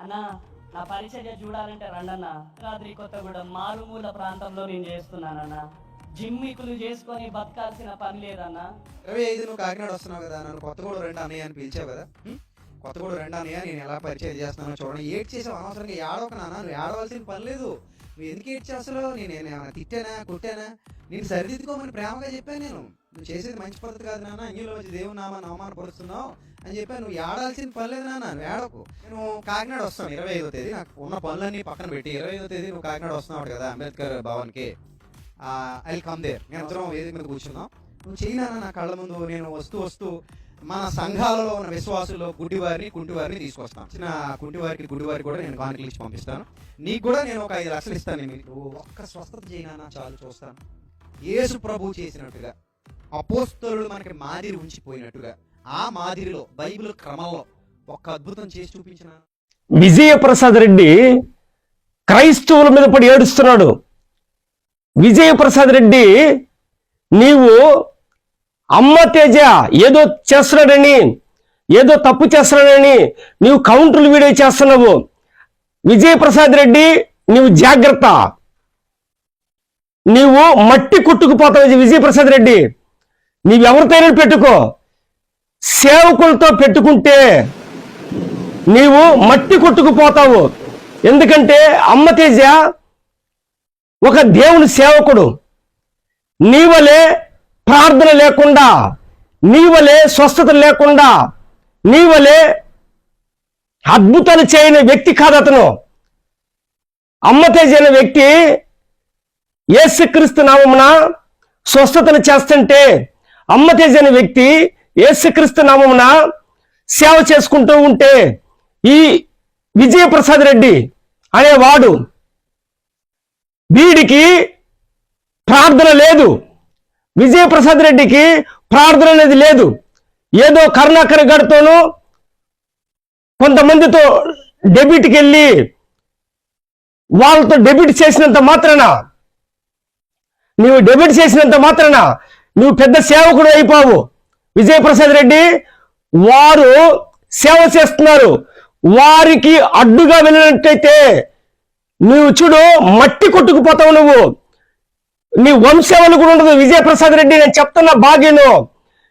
అన్నా నా పరిచర్య చూడాలంటే రండన్నా. రాత్రి కొత్తగూడెం మారుమూల ప్రాంతంలో నేను చేస్తున్నానన్నా. జిమ్మికులు చేసుకొని బతకాల్సిన పని లేదన్నా. ఇరవై ఐదు నువ్వు కాకినాడ వస్తున్నావు కదా నన్ను కొత్తగూడ రెండు అన్నయ్య అని పిలిచావు కదా? కొత్తగూడ రెండు అన్నయ్య నేను ఎలా పరిచయం చేస్తున్నానో చూడండి. ఏడ్ చేసావు అనవసరంగా ఏడవక నాన్న నువ్వు ఏడవలసిన పని లేదు. నువ్వు ఎందుకు ఏడ్చి అసలు నేను ఏమైనా తిట్టానా కొట్టానా? నేను సరిదిద్దుకోమని ప్రేమగా చెప్పాను నేను. నువ్వు చేసేది మంచి పద్ధతి కాదు నాన్న. అంగిలో వచ్చి దేవుని నామాన్ని అవమానపరుస్తున్నావు అని చెప్పాను. నువ్వు ఏడాల్సిన పని లేదు నాన్న. నువ్వు ఏడకు నేను కాకినాడ వస్తాను ఇరవై ఐదో తేదీ నాకు ఉన్న పనులన్నీ పక్కన పెట్టి ఇరవై ఐదో తేదీ నువ్వు కాకినాడ వస్తున్నావు కదా అంబేద్కర్ భవన్కి. ఐ కమ్ దేర్ నేను అందరం వేదిక మీద కూర్చున్నాం. నువ్వు చేయనా నా కళ్ళ ముందు. నేను వస్తూ వస్తూ మన సంఘాలలో ఉన్న విశ్వాసుల్లో గుడ్డివారిని కుంటివారిని తీసుకొస్తాను చిన్న కుంటివారికి గుడ్డివారికి కూడా నేను కానుకలు ఇచ్చి పంపిస్తాను. నీకు కూడా నేను ఒక ఐదు లక్షలు ఇస్తాను. నేను ఒక్క స్వస్థత చేయనా చాలు చూస్తాను. యేసు ప్రభు చేసినట్టుగా అపోస్తలు మనకి మాదిరి ఉంచిపోయినట్టుగా ఆ మాదిరిలో బైబిల్ క్రమంలో ఒక అద్భుతం చేసి చూపించిన విజయప్రసాద్ రెడ్డి క్రైస్తవుల మీద పడి ఏడుస్తున్నాడు. విజయప్రసాద్ రెడ్డి నీవు అమ్మ తేజ ఏదో చేస్తున్నాడని ఏదో తప్పు చేస్తున్నాడని నీవు కౌంటర్లు వీడియో చేస్తున్నావు. విజయప్రసాద్ రెడ్డి నీవు జాగ్రత్త. నీవు మట్టి కొట్టుకుపోతావు విజయప్రసాద్ రెడ్డి. నీవెవరితోనే పెట్టుకో. సేవకులతో పెట్టుకుంటే నీవు మట్టి కొట్టుకుపోతావు. ఎందుకంటే అమ్మ తేజ ఒక దేవుని సేవకుడు. నీవలే ప్రార్థన లేకుండా నీవలే స్వస్థత లేకుండా నీవలే అద్భుతాలు చేయని వ్యక్తి కాదు అతను. అమ్మ తేజ అనే వ్యక్తి ఏసుక్రీస్తు నామమున స్వస్థతను చేస్తుంటే అమ్మతే అనే వ్యక్తి ఏసుక్రీస్తు నామమున సేవ చేసుకుంటూ ఉంటే ఈ విజయప్రసాద్ రెడ్డి అనేవాడు వీడికి ప్రార్థన లేదు. విజయప్రసాద్ రెడ్డికి ప్రార్థన అనేది లేదు. ఏదో కరుణాకర్ గడితోనూ కొంతమందితో డెబిట్కి వెళ్ళి వాళ్ళతో డెబిట్ చేసినంత మాత్రాన నువ్వు డెబిట్ చేసినంత మాత్రాన నువ్వు పెద్ద సేవకుడు అయిపోవు. విజయప్రసాద్ రెడ్డి వారు సేవ చేస్తున్నారు. వారికి అడ్డుగా వెళ్ళినట్టయితే నువ్వు చూడు మట్టి కొట్టుకుపోతావు నువ్వు. నీ వంశేవలు కూడా ఉండదు. విజయప్రసాద్ రెడ్డి నేను చెప్తున్నా బాగేను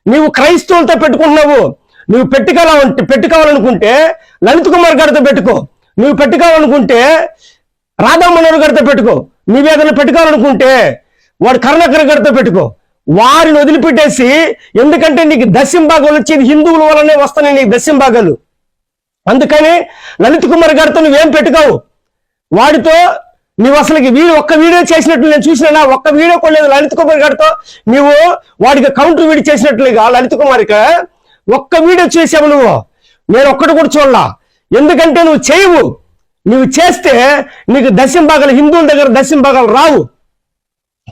నీవు క్రైస్తవులతో పెట్టుకుంటున్నావు. నువ్వు పెట్టుకోవాలంటే పెట్టుకోవాలనుకుంటే లలిత్ కుమార్ గారితో పెట్టుకో. నువ్వు పెట్టుకోవాలనుకుంటే రాధామనోహర్ గారితో పెట్టుకో. నీవేదైనా పెట్టుకోవాలనుకుంటే వాడు కరుణాకర్ గారితో పెట్టుకో. వారిని వదిలిపెట్టేసి ఎందుకంటే నీకు దశింభాగాలు వచ్చేది హిందువుల వల్లనే వస్తున్నాయి నీకు దశింభాగాలు. అందుకని లలిత్ కుమార్ గారితో నువ్వేం పెట్టుకోవు. వాడితో నువ్వు అసలుకి వీడియో ఒక్క వీడియో చేసినట్లు నేను చూసినా ఒక్క వీడియో కూడా లేదు. లలిత్ కుమార్ గారితో నువ్వు వాడికి కౌంటర్ వీడియో చేసినట్లుగా లలిత్ కుమార్కి ఒక్క వీడియో చేసావు నువ్వు. నేను ఒక్కటి కూడా చూడలా. ఎందుకంటే నువ్వు చేయవు. నువ్వు చేస్తే నీకు దశం హిందువుల దగ్గర దశంభాగాలు రావు.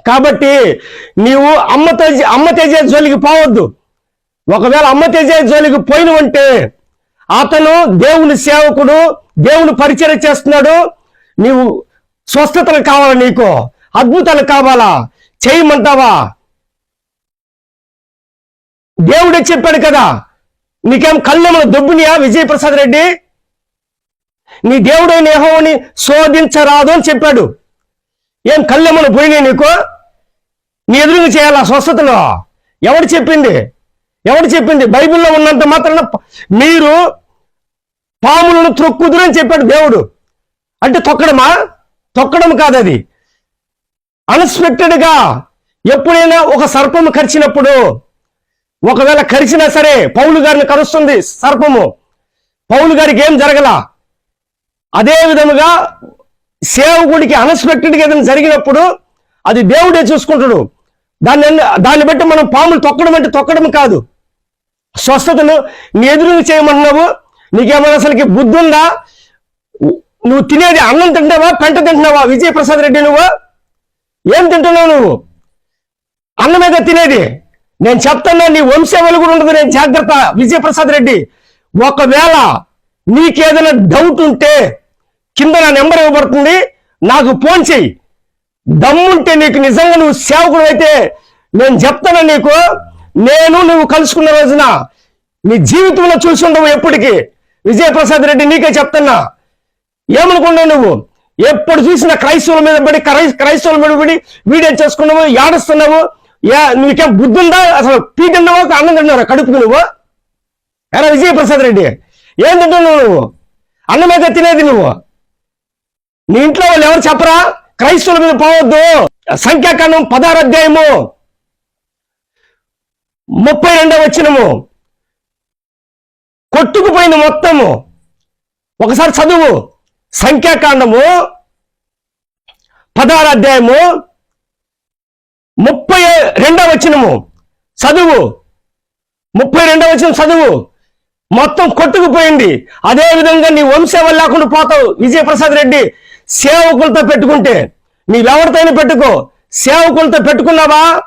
కాబట్టి నీవు అమ్మ తేజ అమ్మ తేజ జోలికి పోవద్దు. ఒకవేళ అమ్మ తేజ జోలికి పోయినవంటే అతను దేవుని సేవకుడు దేవుని పరిచయం చేస్తున్నాడు. నీవు స్వస్థతలు కావాలా నీకు? అద్భుతాలు కావాలా? చేయమంటావా? దేవుడే చెప్పాడు కదా నీకేం కళ్ళెమల దొబ్బునియా విజయప్రసాద్ రెడ్డి? నీ దేవుడైన యెహోవాని శోధించరాదు అని చెప్పాడు. ఏం కళ్ళెమలు పోయినాయి నీకు? నీ ఎదురుగా చేయాలా స్వస్థతలో? ఎవడు చెప్పింది? ఎవడు చెప్పింది? బైబిల్లో ఉన్నంత మాత్రాన మీరు పాములను త్రొక్కుదురని చెప్పాడు దేవుడు. అంటే తొక్కడమా? తొక్కడం కాదు అది అన్ఎక్స్పెక్టెడ్గా ఎప్పుడైనా ఒక సర్పము కరిచినప్పుడు ఒకవేళ కరిచినా సరే పౌలు గారిని కరుస్తుంది సర్పము. పౌలు గారికి ఏం జరగల? అదే విధముగా సేవకుడికి అన్ఎక్స్పెక్టెడ్గా ఏదైనా జరిగినప్పుడు అది దేవుడే చూసుకుంటాడు. దాన్ని దాన్ని బట్టి మనం పాములు తొక్కడం అంటే తొక్కడం కాదు. స్వస్థతను నీ ఎదురు చేయమన్నావు నీకేమైనా అసలుకి బుద్ధి ఉందా? నువ్వు తినేది అన్నం తింటావా పెంట తింటున్నావా? విజయప్రసాద్ రెడ్డి నువ్వు? ఏం తింటున్నావు నువ్వు? అన్నం మీద తినేది. నేను చెప్తున్నా నీ వంశవలు కూడా ఉండదు నేను జాగ్రత్త విజయప్రసాద్ రెడ్డి. ఒకవేళ నీకేదైనా డౌట్ ఉంటే కింద నా నెంబర్ ఇవ్వబడుతుంది నాకు ఫోన్ చెయ్యి. దమ్ముంటే నీకు నిజంగా నువ్వు సేవకుడు అయితే నేను చెప్తాను నీకు. నేను నువ్వు కలుసుకున్న రోజున నీ జీవితంలో చూసి ఉండవు ఎప్పటికీ. విజయప్రసాద్ రెడ్డి నీకే చెప్తున్నా. ఏమనుకున్నావు నువ్వు? ఎప్పుడు చూసినా క్రైస్తవుల మీద పడి క్రై- క్రైస్తవుల మీద పడి వీడియో చేసుకున్నావు ఏడుస్తున్నావు యా నీకేం బుద్ధి ఉందా అసలు పీటిన్నావా అన్నం తిన్నావు? కడుపుకు నువ్వు? ఎరా విజయప్రసాద్ రెడ్డి ఏం తింటున్నావు నువ్వు? అన్నమేక తినేది నువ్వు? నీ ఇంట్లో వాళ్ళు ఎవరు చెప్పరా? క్రైస్తవుల మీద పోవద్దు. సంఖ్యాకాండం పదహారు అధ్యాయము ముప్పై రెండవ వచ్చినము కొట్టుకుపోయింది మొత్తము. ఒకసారి చదువు. సంఖ్యాకాండము పదహారు అధ్యాయము ముప్పై రెండవ వచనము. చదువు. ముప్పై రెండవ వచనం చదువు. మొత్తం కొట్టుకుపోయింది. అదే విధంగా నీ వంశం లేకుండా పోతావు విజయప్రసాద్ రెడ్డి. సేవకులతో పెట్టుకుంటే. నీవెవరితోనే పెట్టుకో. సేవకులతో పెట్టుకున్నావా?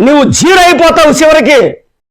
నువ్వు జీరో అయిపోతావు చివరికి.